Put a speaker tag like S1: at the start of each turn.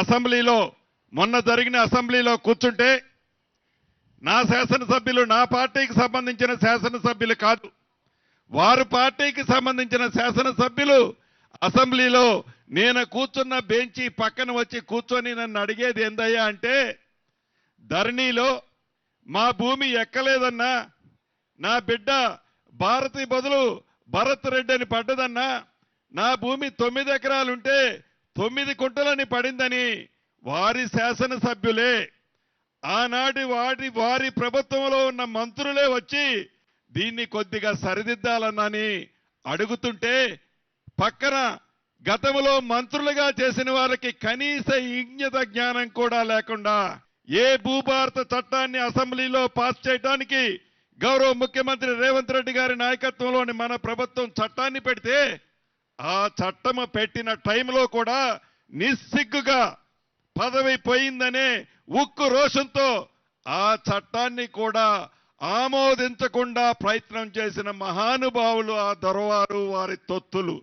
S1: అసెంబ్లీలో మొన్న జరిగిన అసెంబ్లీలో కూర్చుంటే నా శాసనసభ్యులు నా పార్టీకి సంబంధించిన శాసనసభ్యులు కాదు. వారు పార్టీకి సంబంధించిన శాసనసభ్యులు. అసెంబ్లీలో నేను కూర్చున్న బెంచి పక్కన వచ్చి కూర్చొని నన్ను అడిగేది ఏందయ్యా అంటే ధరణిలో మా భూమి ఎక్కలేదన్నా నా బిడ్డ భారతి బదులు భరత్ రెడ్డి అని పడ్డదన్నా నా భూమి తొమ్మిది ఎకరాలుంటే తొమ్మిది కుంటలని పడిందని వారి శాసనసభ్యులే. ఆనాటి వాటి వారి ప్రభుత్వంలో ఉన్న మంత్రులే వచ్చి దీన్ని కొద్దిగా సరిదిద్దాలన్నని అడుగుతుంటే పక్కన గతంలో మంత్రులుగా చేసిన వారికి కనీస ఇంజ్ఞత జ్ఞానం కూడా లేకుండా ఏ భూభారత చట్టాన్ని అసెంబ్లీలో పాస్ చేయడానికి గౌరవ ముఖ్యమంత్రి రేవంత్ రెడ్డి గారి నాయకత్వంలోని మన ప్రభుత్వం చట్టాన్ని పెడితే ఆ చట్టము పెట్టిన టైంలో కూడా నిస్సిగ్గుగా పదవి పోయిందనే ఉక్కు రోషంతో ఆ చట్టాన్ని కూడా ఆమోదించకుండా ప్రయత్నం చేసిన మహానుభావులు ఆ దొరవారు వారి తొత్తులు.